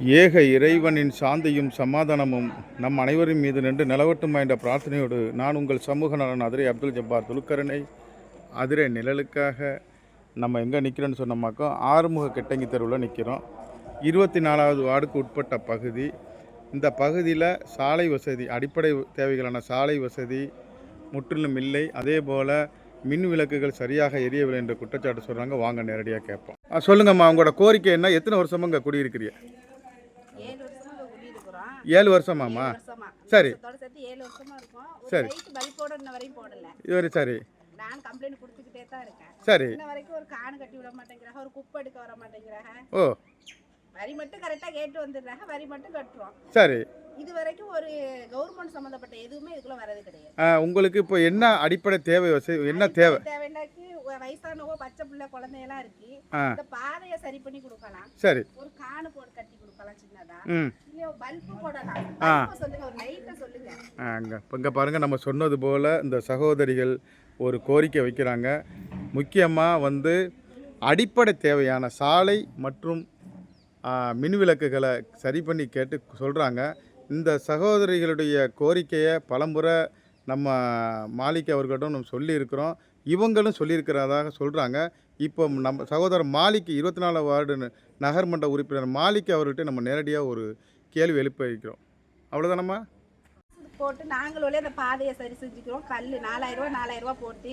ஏக இறைவனின் சாந்தியும் சமாதானமும் நம் அனைவரின் மீது நின்று நிலவட்டுமா என்ற பிரார்த்தனையோடு நான் உங்கள் சமூக நலன் அதிரை அப்துல் ஜப்பார் துலுக்கரனை அதிரை நிழலுக்காக நம்ம எங்கே நிற்கிறோன்னு சொன்னோமாக்கோ ஆறுமுக கிட்டங்கி தெருவில் நிற்கிறோம் இருபத்தி நாலாவது வார்டுக்கு உட்பட்ட பகுதி. இந்த பகுதியில் சாலை வசதி அடிப்படை தேவைகளான சாலை வசதி முற்றிலும் இல்லை. அதே போல் மின் விளக்குகள் சரியாக எரியவில்லை என்ற குற்றச்சாட்டு சொல்கிறாங்க வாங்க நேரடியாக கேட்போம். சொல்லுங்கம்மா உங்களோட கோரிக்கை என்ன? எத்தனை வருஷமா இங்கே குடியிருக்கிறீங்க ஏழு வருஷமா இங்க குடியிருக்கிறோம். ஏழு வருஷமாம்மா. சரி. சரி. இது சரி நான் complaint கொடுத்துக்கிட்டே தான் இருக்கேன். சரி இன்ன வரைக்கும் ஒரு காணு கட்டி விட மாட்டேங்கிறாங்க, ஒரு குப்பை எடுக்க வர மாட்டேங்கிறாங்க. ஓ வரி மட்டும் ஆ கேட்டு வந்துடுறாங்க, வரி மட்டும் கட்டுறோம். சரி இது வரைக்கும் ஒரு கவர்மெண்ட் சம்பந்தப்பட்ட எதுவுமே இதுக்குள்ள வரது கிடையாது உங்களுக்கு இப்போ என்ன அடிப்படை தேவை என்ன தேவை வயசானவங்க பச்சை பிள்ளை குழந்தையெல்லாம் இருக்கு இந்த பாதையை சரி பண்ணி கொடுக்கலாம். சரி. ஒரு காணு போட்டு கட்டி கொடுக்கலாம் சின்னதா. ம். இல்ல பல்பு போடலாம். சொல்லுங்க ஒரு லைட்டை சொல்லுங்க. அங்கே இங்கே பாருங்கள் நம்ம சொன்னது போல் இந்த சகோதரிகள் ஒரு கோரிக்கை வைக்கிறாங்க. முக்கியமாக வந்து அடிப்படை தேவையான சாலை மற்றும் ஆ, மின் விளக்குகளை சரி பண்ணி கேட்டு சொல்கிறாங்க இந்த சகோதரிகளுடைய கோரிக்கையை பலமுறை நம்ம மாலிக் அவர்களிடம் நம்ம சொல்லியிருக்கிறோம். இவங்களும் சொல்லியிருக்கிறதாக சொல்கிறாங்க இப்போ நம்ம சகோதரர் மாலிக் இருபத்தி நாலு வார்டு நகர்மன்ற உறுப்பினர் மாலிக் அவர்கிட்ட நம்ம நேரடியாக ஒரு கேள்வி எழுப்ப வைக்கிறோம். அவ்வளோதானம்மா போட்டு நாங்களே அந்த பாதையை சரி செஞ்சுக்கிறோம். கல்லு நாலாயிரம் ரூபாய் நாலாயிரம் ரூபாய் போட்டு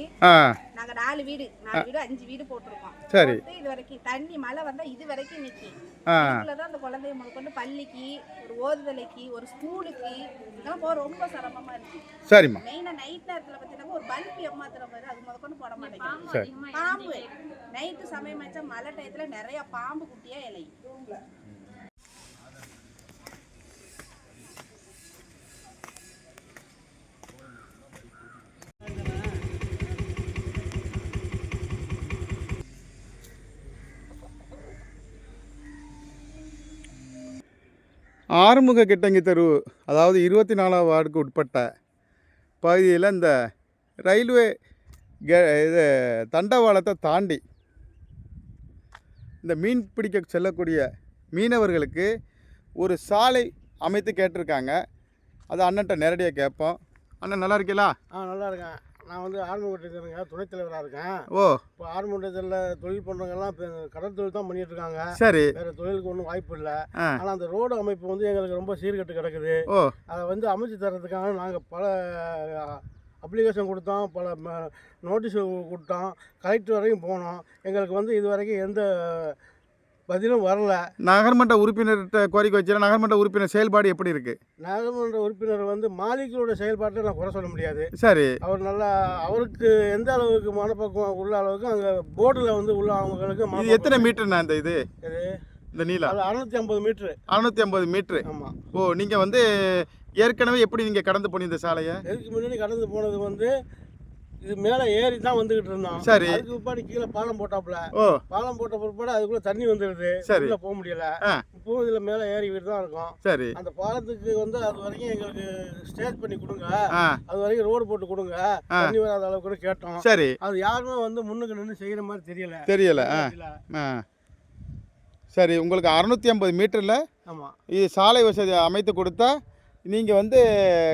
நாலு வீடு நாலு வீடு அஞ்சு வீடு போட்டிருக்கோம். சரி. இது வரைக்கும் தண்ணி மழை வந்தா இது வரைக்கும் நிக்கி தான் அந்த குழந்தைய முதற்கொண்டு பள்ளிக்கு ஒரு ஓதுதலைக்கு ஒரு ஸ்கூலுக்கு இதெல்லாம் போக ரொம்ப சிரமமா இருக்கு. சரிம்மா. மெயினா நைட் நேரத்துல பார்த்தீங்கன்னா ஒரு பல்ப் ஏமாத்துற மாதிரி அது முதற்கொண்டு போட மாட்டேங்குது. பாம்பு நைட்டு சமயம் வச்சா மழை டயத்துல நிறைய பாம்பு குட்டியா இலையும் ஆறுமுக கிட்டங்கி தெரு அதாவது இருபத்தி நாலாவது வார்டுக்கு உட்பட்ட பகுதியில் இந்த ரயில்வே கே இது தண்டவாளத்தை தாண்டி இந்த மீன் பிடிக்க செல்லக்கூடிய மீனவர்களுக்கு ஒரு சாலை அமைத்து கேட்டிருக்காங்க. அது அண்ணன்ட்ட நேரடியாக கேட்போம். அண்ணன் நல்லா இருக்கீங்களா ஆ நல்லா இருக்கேன். நான் வந்து ஆர்மூட்டத்திலுங்க துணைத் தலைவராக இருக்கேன். ஓ. இப்போ ஆர்மூட்டத்தில் தொழில் பண்ணுறவங்கெல்லாம் இப்போ கடல் தொழில் தான் பண்ணிட்டு இருக்காங்க. சரி. வேறு தொழிலுக்கு ஒன்றும் வாய்ப்பு இல்லை. ஆனால் அந்த ரோடு அமைப்பு வந்து எங்களுக்கு ரொம்ப சீர்கெட்டு கிடக்குது. ஓ. அதை வந்து அமைச்சு தரதுக்காக நாங்கள் பல அப்ளிகேஷன் கொடுத்தோம் பல நோட்டீஸ் கொடுத்தோம். கலெக்டர் வரைக்கும் போனோம். எங்களுக்கு வந்து இது வரைக்கும் எந்த பதிலும் வரல. நகர்மன்ற உறுப்பினர்கிட்ட கோரிக்கை வச்சு நகர்மன்ற உறுப்பினர் செயல்பாடு எப்படி இருக்குது நாடாளுமன்ற உறுப்பினர் வந்து மாலிகளோட செயல்பாட்டை நான் குறை சொல்ல முடியாது. சரி. அவர் நல்லா அவருக்கு எந்த அளவுக்கு மனப்பக்குவம் உள்ள அளவுக்கு அங்கே போர்டில் வந்து உள்ள அவங்களுக்கு எத்தனை மீட்டர்ண்ணா இந்த இது? இந்த நீளம். அறுநூத்தி ஐம்பது மீட்ரு. அறுநூத்தி ஐம்பது மீட்ரு. ஆமாம் ஓ நீங்கள் வந்து ஏற்கனவே எப்படி நீங்கள் கடந்து போனீங்க இந்த சாலையை? இதுக்கு முன்னாடி கடந்து போனது வந்து இது மேலே ஏறி தான் வந்துகிட்டு இருந்தோம். சரி. அதுக்கு பிற்பாடு கீழே பாலம் போட்டாப்புல. பாலம் போட்ட பிற்பாடு அதுக்குள்ள தண்ணி வந்துடுது. சரி. போக முடியல. இப்போ இதில் மேலே ஏறி வீடு தான் இருக்கும். சரி. அந்த பாலத்துக்கு வந்து அது வரைக்கும் எங்களுக்கு ஸ்டேஜ் பண்ணி கொடுங்க. அது வரைக்கும் ரோடு போட்டு கொடுங்க. தண்ணி வராத அளவுக்கு கூட கேட்டோம். சரி. அது யாருமே வந்து முன்னுக்கு நின்று செய்யற மாதிரி தெரியல. தெரியல. சரி உங்களுக்கு அறுநூத்தி ஐம்பது மீட்டரில் ஆமா. இது சாலை வசதி அமைத்து கொடுத்தா நீங்கள் வந்து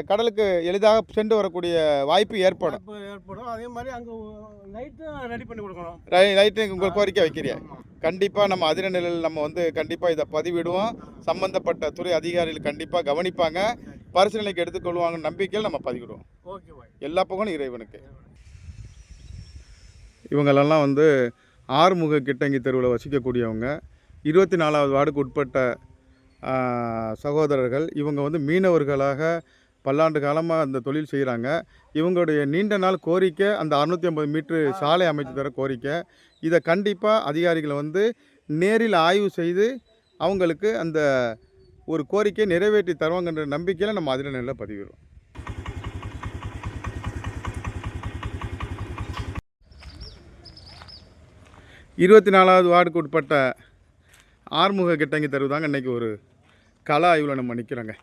கடலுக்கு எளிதாக சென்று வரக்கூடிய வாய்ப்பு ஏற்படும். ஏற்படும். அதே மாதிரி அங்கே லைட்டும் ரெடி பண்ணி கொடுக்கணும். ரை ரைட்டு உங்கள் கோரிக்கை வைக்கிறீங்க. கண்டிப்பாக நம்ம அதிர நிலையில் நம்ம வந்து கண்டிப்பாக இதை பதிவிடுவோம். சம்பந்தப்பட்ட துறை அதிகாரிகள் கண்டிப்பாக கவனிப்பாங்க. பரிசீலனைக்கு எடுத்துக்கொள்வாங்க நம்பிக்கையில் நம்ம பதிவிடுவோம். எல்லா புகழும் இறைவனுக்கு. இவங்களெல்லாம் வந்து ஆறுமுக கிட்டங்கி தெருவில் வசிக்கக்கூடியவங்க. இருபத்தி நாலாவது வார்டுக்கு உட்பட்ட சகோதரர்கள் இவங்க வந்து மீனவர்களாக பல்லாண்டு காலமாக அந்த தொழில் செய்கிறாங்க இவங்களுடைய நீண்ட நாள் கோரிக்கை அந்த அறுநூற்றி ஐம்பது மீட்ரு சாலை அமைத்து தர கோரிக்கை. இதை கண்டிப்பாக அதிகாரிகளை வந்து நேரில் ஆய்வு செய்து அவங்களுக்கு அந்த ஒரு கோரிக்கையை நிறைவேற்றி தருவாங்கன்ற நம்பிக்கையில் நம்ம அதில் நல்லா பதிவிடுறோம். இருபத்தி நாலாவது வார்டுக்கு உட்பட்ட ஆறுமுக கிட்டங்கி தருவதாங்க இன்றைக்கி ஒரு கலா ஆய்வில் நம்ம நிற்கிறோங்க